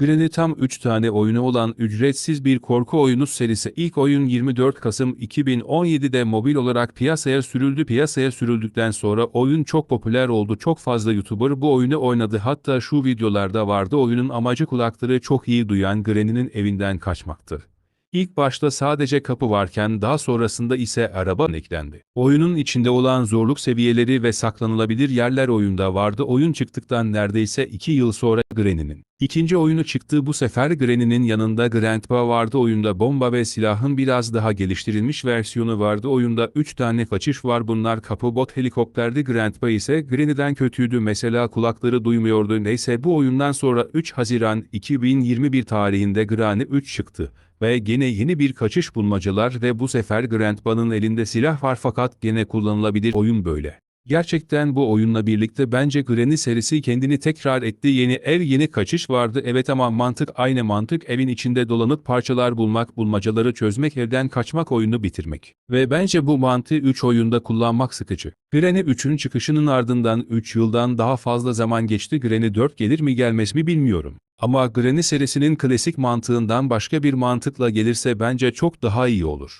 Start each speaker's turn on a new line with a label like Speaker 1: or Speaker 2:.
Speaker 1: Granny tam 3 tane oyunu olan ücretsiz bir korku oyunu serisi ilk oyun 24 Kasım 2017'de mobil olarak piyasaya sürüldü. Piyasaya sürüldükten sonra oyun çok popüler oldu. Çok fazla YouTuber bu oyunu oynadı. Hatta şu videolarda vardı oyunun amacı kulakları çok iyi duyan Granny'nin evinden kaçmaktı. İlk başta sadece kapı varken daha sonrasında ise araba eklendi. Oyunun içinde olan zorluk seviyeleri ve saklanılabilir yerler oyunda vardı. Oyun çıktıktan neredeyse 2 yıl sonra Granny'nin. İkinci oyunu çıktı bu sefer Granny'nin yanında Grandpa vardı oyunda bomba ve silahın biraz daha geliştirilmiş versiyonu vardı oyunda 3 tane kaçış var bunlar kapı bot helikopterdi Grandpa ise Granny'den kötüydü mesela kulakları duymuyordu neyse bu oyundan sonra 3 Haziran 2021 tarihinde Granny 3 çıktı ve gene yeni bir kaçış bulmacalar ve bu sefer Grandpa'nın elinde silah var fakat gene kullanılabilir oyun böyle. Gerçekten bu oyunla birlikte bence Granny serisi kendini tekrar etti. Yeni ev yeni kaçış vardı evet ama mantık aynı mantık evin içinde dolanıp parçalar bulmak, bulmacaları çözmek, evden kaçmak oyunu bitirmek. Ve bence bu mantığı 3 oyunda kullanmak sıkıcı. Granny 3'ün çıkışının ardından 3 yıldan daha fazla zaman geçti. Granny 4 gelir mi gelmez mi bilmiyorum. Ama Granny serisinin klasik mantığından başka bir mantıkla gelirse bence çok daha iyi olur.